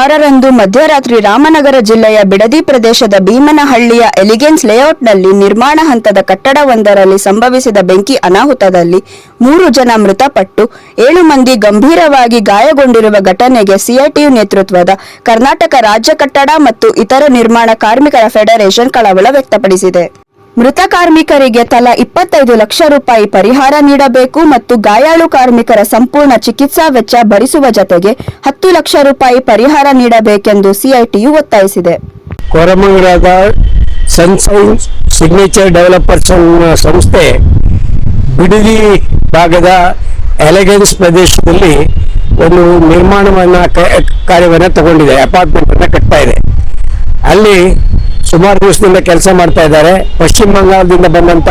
ಆರರಂದು ಮಧ್ಯರಾತ್ರಿ ರಾಮನಗರ ಜಿಲ್ಲೆಯ ಬಿಡದಿ ಪ್ರದೇಶದ ಭೀಮನಹಳ್ಳಿಯ ಎಲಿಗೆನ್ಸ್ ಲೇಔಟ್ನಲ್ಲಿ ನಿರ್ಮಾಣ ಹಂತದ ಕಟ್ಟಡವೊಂದರಲ್ಲಿ ಸಂಭವಿಸಿದ ಬೆಂಕಿ ಅನಾಹುತದಲ್ಲಿ ಮೂರು ಜನ ಮೃತಪಟ್ಟು ಏಳು ಮಂದಿ ಗಂಭೀರವಾಗಿ ಗಾಯಗೊಂಡಿರುವ ಘಟನೆಗೆ ಸಿಐಟಿಯು ನೇತೃತ್ವದ ಕರ್ನಾಟಕ ರಾಜ್ಯ ಕಟ್ಟಡ ಮತ್ತು ಇತರ ನಿರ್ಮಾಣ ಕಾರ್ಮಿಕರ ಫೆಡರೇಷನ್ ಕಳವಳ ವ್ಯಕ್ತಪಡಿಸಿದೆ. ಮೃತ ಕಾರ್ಮಿಕರಿಗೆ ತಲಾ ಇಪ್ಪತ್ತೈದು ಲಕ್ಷ ರೂಪಾಯಿ ಪರಿಹಾರ ನೀಡಬೇಕು ಮತ್ತು ಗಾಯಾಳು ಕಾರ್ಮಿಕರ ಸಂಪೂರ್ಣ ಚಿಕಿತ್ಸಾ ವೆಚ್ಚ ಭರಿಸುವ ಜತೆಗೆ ಹತ್ತು ಲಕ್ಷ ರೂಪಾಯಿ ಪರಿಹಾರ ನೀಡಬೇಕೆಂದು ಸಿಐಟಿಯು ಒತ್ತಾಯಿಸಿದೆ. ಕೋರಮಂಗಲದ ಸನ್ಸೈನ್ ಸಿಗ್ನೇಚರ್ ಡೆವಲಪರ್ಸ್ ಸಂಸ್ಥೆ ಬಿಡದಿ ಭಾಗದ ಎಲೆಗೆನ್ಸ್ ಪ್ರದೇಶದಲ್ಲಿ ಒಂದು ನಿರ್ಮಾಣವನ್ನ ಕಾರ್ಯವನ್ನು ತಗೊಂಡಿದೆ ಅಪಾರ್ಟ್ಮೆಂಟ್ ಅನ್ನ ಕಟ್ತಾ ಇದೆ. ಅಲ್ಲಿ ಸುಮಾರು ದಿವಸದಿಂದ ಕೆಲಸ ಮಾಡ್ತಾ ಇದ್ದಾರೆ. ಪಶ್ಚಿಮ ಬಂಗಾಳದಿಂದ ಬಂದಂತ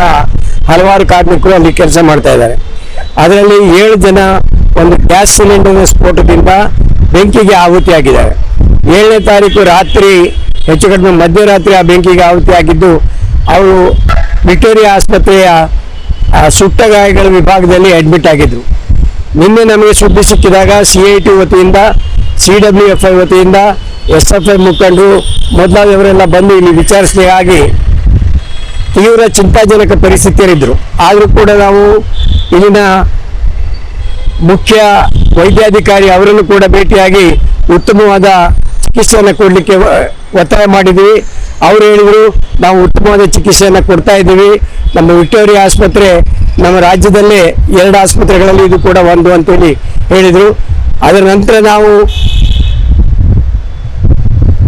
ಹಲವಾರು ಕಾರ್ಮಿಕರು ಅಲ್ಲಿ ಕೆಲಸ ಮಾಡ್ತಾ ಇದ್ದಾರೆ. ಅದರಲ್ಲಿ ಏಳು ಜನ ಒಂದು ಗ್ಯಾಸ್ ಸಿಲಿಂಡರ್ ಸ್ಫೋಟದಿಂದ ಬೆಂಕಿಗೆ ಆಹುತಿಯಾಗಿದ್ದಾರೆ. ಏಳನೇ ತಾರೀಕು ರಾತ್ರಿ, ಹೆಚ್ಚು ಕಡಿಮೆ ಮಧ್ಯರಾತ್ರಿ ಆ ಬೆಂಕಿಗೆ ಆಹುತಿಯಾಗಿದ್ದು, ಅವರು ವಿಕ್ಟೋರಿಯಾ ಆಸ್ಪತ್ರೆಯ ಸುಟ್ಟ ಗಾಯಗಳ ವಿಭಾಗದಲ್ಲಿ ಅಡ್ಮಿಟ್ ಆಗಿದ್ರು. ನಿನ್ನೆ ನಮಗೆ ಸುದ್ದಿ ಸಿಕ್ಕಿದಾಗ ಸಿ ಐ ಟಿ ವತಿಯಿಂದ ಸಿ ಡಬ್ಲ್ಯೂ ಎಫ್ ಐ ವತಿಯಿಂದ ಎಸ್ ಎಫ್ ಐ ಮುಖಂಡರು ಮೊದಲಾದವರೆಲ್ಲ ಬಂದು ಇಲ್ಲಿ ವಿಚಾರಿಸಲಿಗಾಗಿ ತೀವ್ರ ಚಿಂತಾಜನಕ ಪರಿಸ್ಥಿತಿಯಲ್ಲಿದ್ದರು. ಆದರೂ ಕೂಡ ನಾವು ಇಲ್ಲಿನ ಮುಖ್ಯ ವೈದ್ಯಾಧಿಕಾರಿ ಅವರನ್ನು ಕೂಡ ಭೇಟಿಯಾಗಿ ಉತ್ತಮವಾದ ಚಿಕಿತ್ಸೆಯನ್ನು ಕೊಡಲಿಕ್ಕೆ ಒತ್ತಾಯ ಮಾಡಿದ್ವಿ ಅವರು ಹೇಳಿದರು, ನಾವು ಉತ್ತಮವಾದ ಚಿಕಿತ್ಸೆಯನ್ನು ಕೊಡ್ತಾ ಇದ್ದೀವಿ. ನಮ್ಮ ವಿಕ್ಟೋರಿಯಾ ಆಸ್ಪತ್ರೆ, ನಮ್ಮ ರಾಜ್ಯದಲ್ಲೇ ಎರಡು ಆಸ್ಪತ್ರೆಗಳಲ್ಲಿ ಇದು ಕೂಡ ಒಂದು ಅಂತೇಳಿ ಹೇಳಿದರು. ಅದರ ನಂತರ ನಾವು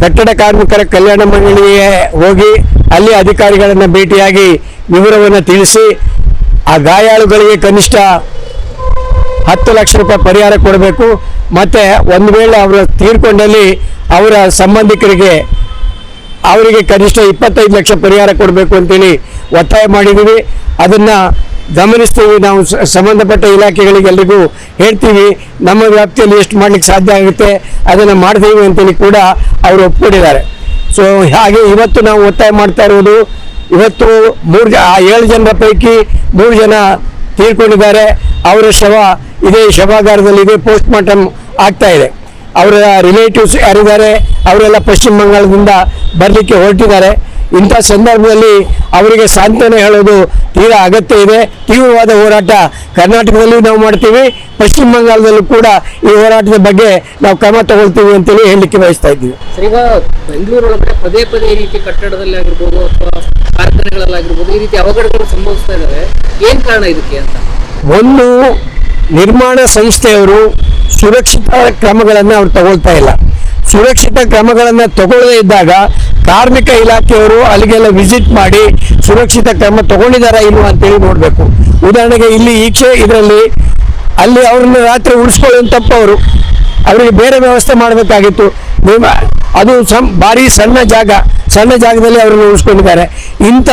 ಕಟ್ಟಡ ಕಾರ್ಮಿಕರ ಕಲ್ಯಾಣ ಮಂಡಳಿಗೆ ಹೋಗಿ ಅಲ್ಲಿ ಅಧಿಕಾರಿಗಳನ್ನು ಭೇಟಿಯಾಗಿ ವಿವರವನ್ನು ತಿಳಿಸಿ ಆ ಗಾಯಾಳುಗಳಿಗೆ ಕನಿಷ್ಠ ಹತ್ತು ಲಕ್ಷ ರೂಪಾಯಿ ಪರಿಹಾರ ಕೊಡಬೇಕು. ಮತ್ತು ಒಂದು ವೇಳೆ ಅವರು ತೀರ್ಕೊಂಡಲ್ಲಿ ಅವರ ಸಂಬಂಧಿಕರಿಗೆ ಅವರಿಗೆ ಕನಿಷ್ಠ ಇಪ್ಪತ್ತೈದು ಲಕ್ಷ ಪರಿಹಾರ ಕೊಡಬೇಕು ಅಂತೇಳಿ ಒತ್ತಾಯ ಮಾಡಿದ್ದೀವಿ. ಅದನ್ನ ಗಮನಿಸ್ತೀವಿ, ನಾವು ಸಂಬಂಧಪಟ್ಟ ಇಲಾಖೆಗಳಿಗೆ ಎಲ್ರಿಗೂ ಹೇಳ್ತೀವಿ, ನಮ್ಮ ವ್ಯಾಪ್ತಿಯಲ್ಲಿ ಎಷ್ಟು ಮಾಡ್ಲಿಕ್ಕೆ ಸಾಧ್ಯ ಆಗುತ್ತೆ, ಅದನ್ನು ಮಾಡ್ತೀವಿ ಅಂತೇಳಿ ಕೂಡ ಅವರು ಒಪ್ಪಿಕೊಂಡಿದ್ದಾರೆ ಸೊ ಹಾಗೆ ಇವತ್ತು ನಾವು ಒತ್ತಾಯ ಮಾಡ್ತಾ ಇರುವುದು, ಇವತ್ತು ಮೂರು ಜ ಏಳು ಜನರ ಪೈಕಿ ಮೂರು ಜನ ತೀರ್ಕೊಂಡಿದ್ದಾರೆ, ಅವರ ಶವ ಇದೇ ಶವಾಗಾರದಲ್ಲಿ ಇದೆ ಪೋಸ್ಟ್ ಮಾರ್ಟಮ್ ಆಗ್ತಾ ಇದೆ. ಅವರ ರಿಲೇಟಿವ್ಸ್ ಯಾರಿದ್ದಾರೆ, ಅವರೆಲ್ಲ ಪಶ್ಚಿಮ ಬಂಗಾಳದಿಂದ ಬರಲಿಕ್ಕೆ ಹೊರಟಿದ್ದಾರೆ. ಇಂಥ ಸಂದರ್ಭದಲ್ಲಿ ಅವರಿಗೆ ಸಾಂತ್ವನ ಹೇಳೋದು ತೀರಾ ಅಗತ್ಯ ಇದೆ. ತೀವ್ರವಾದ ಹೋರಾಟ ಕರ್ನಾಟಕದಲ್ಲಿ ನಾವು ಮಾಡ್ತೀವಿ. ಪಶ್ಚಿಮ ಬಂಗಾಳದಲ್ಲೂ ಕೂಡ ಈ ಹೋರಾಟದ ಬಗ್ಗೆ ನಾವು ಕ್ರಮ ತಗೊಳ್ತೀವಿ ಅಂತೇಳಿ ಹೇಳಲಿಕ್ಕೆ ಬಯಸ್ತಾ ಇದ್ದೀವಿ. ಸರ್, ಈಗ ಬೆಂಗಳೂರು ಒಳಗಡೆ ಪದೇ ಪದೇ ಈ ರೀತಿ ಕಟ್ಟಡದಲ್ಲಿ ಆಗಿರ್ಬೋದು ಅಥವಾ ಕಾರ್ಖಾನೆಗಳಲ್ಲಾಗಿರ್ಬೋದು ಈ ರೀತಿ ಅವಘಡಗಳು ಸಂಭವಿಸ್ತಾ ಏನ್ ಕಾರಣ ಇದಕ್ಕೆ ಅಂತ? ಒಂದು ನಿರ್ಮಾಣ ಸಂಸ್ಥೆಯವರು ಸುರಕ್ಷಿತ ಕ್ರಮಗಳನ್ನು ಅವ್ರು ತಗೊಳ್ತಾ ಇಲ್ಲ. ಸುರಕ್ಷಿತ ಕ್ರಮಗಳನ್ನು ತಗೊಳ್ಳದೇ ಇದ್ದಾಗ ಕಾರ್ಮಿಕ ಇಲಾಖೆಯವರು ಅಲ್ಲಿಗೆಲ್ಲ ವಿಸಿಟ್ ಮಾಡಿ ಸುರಕ್ಷಿತ ಕ್ರಮ ತಗೊಂಡಿದ್ದಾರಾ ಇಲ್ವಾ ಅಂತೇಳಿ ನೋಡಬೇಕು. ಉದಾಹರಣೆಗೆ ಇಲ್ಲಿ ಈಚೆ ಇದರಲ್ಲಿ ಅಲ್ಲಿ ಅವ್ರನ್ನ ರಾತ್ರಿ ಉಳಿಸ್ಕೊಳ್ಳೋದು ತಪ್ಪವರು ಅವರಿಗೆ ಬೇರೆ ವ್ಯವಸ್ಥೆ ಮಾಡಬೇಕಾಗಿತ್ತು. ಅದು ಸಂ, ಭಾರಿ ಸಣ್ಣ ಜಾಗ. ಸಣ್ಣ ಜಾಗದಲ್ಲಿ ಅವರನ್ನು ಉಳಿಸ್ಕೊಂಡಿದ್ದಾರೆ. ಇಂಥ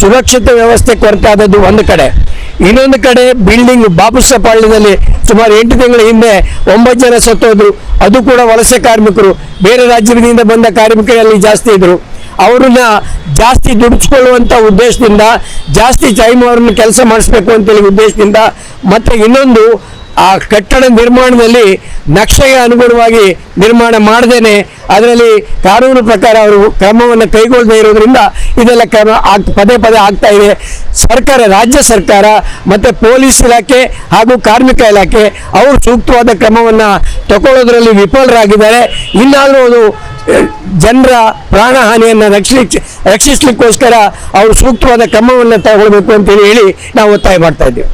ಸುರಕ್ಷಿತ ವ್ಯವಸ್ಥೆ ಕೊರತಾದದ್ದು ಒಂದು ಕಡೆ. ಇನ್ನೊಂದು ಕಡೆ ಬಿಲ್ಡಿಂಗ್ ಬಾಬುಸಪಾಳ್ಯದಲ್ಲಿ ಸುಮಾರು ಎಂಟು ತಿಂಗಳ ಹಿಂದೆ ಒಂಬತ್ತು ಜನ ಸತ್ತೋದ್ರು. ಅದು ಕೂಡ ವಲಸೆ ಕಾರ್ಮಿಕರು. ಬೇರೆ ರಾಜ್ಯದಿಂದ ಬಂದ ಕಾರ್ಮಿಕರಲ್ಲಿ ಜಾಸ್ತಿ ಇದ್ರು. ಅವ್ರನ್ನ ಜಾಸ್ತಿ ದುಡಿಸ್ಕೊಳ್ಳುವಂತ ಉದ್ದೇಶದಿಂದ ಜಾಸ್ತಿ ಟೈಮ್ ಅವ್ರನ್ನ ಕೆಲಸ ಮಾಡಿಸ್ಬೇಕು ಅಂತೇಳಿ ಉದ್ದೇಶದಿಂದ ಮತ್ತೆ ಇನ್ನೊಂದು ಆ ಕಟ್ಟಡ ನಿರ್ಮಾಣದಲ್ಲಿ ನಕ್ಷೆಗೆ ಅನುಗುಣವಾಗಿ ನಿರ್ಮಾಣ ಮಾಡದೇನೆ. ಅದರಲ್ಲಿ ಕಾನೂನು ಪ್ರಕಾರ ಅವರು ಕ್ರಮವನ್ನು ಕೈಗೊಳ್ಳದೇ ಇರೋದ್ರಿಂದ ಇದೆಲ್ಲ ಕ್ರಮ ಆಗ್, ಪದೇ ಪದೇ ಆಗ್ತಾ ಇದೆ. ಸರ್ಕಾರ, ರಾಜ್ಯ ಸರ್ಕಾರ ಮತ್ತು ಪೊಲೀಸ್ ಇಲಾಖೆ ಹಾಗೂ ಕಾರ್ಮಿಕ ಇಲಾಖೆ ಅವರು ಸೂಕ್ತವಾದ ಕ್ರಮವನ್ನು ತಗೊಳ್ಳೋದ್ರಲ್ಲಿ ವಿಫಲರಾಗಿದ್ದಾರೆ. ಇನ್ನಾದರೂ ಅದು ಜನರ ಪ್ರಾಣಹಾನಿಯನ್ನು ರಕ್ಷಿಸ್ ರಕ್ಷಿಸ್ಲಿಕ್ಕೋಸ್ಕರ ಅವರು ಸೂಕ್ತವಾದ ಕ್ರಮವನ್ನು ತಗೊಳ್ಬೇಕು ಅಂತೇಳಿ ಹೇಳಿ ನಾವು ಒತ್ತಾಯ ಮಾಡ್ತಾ ಇದ್ದೇವೆ.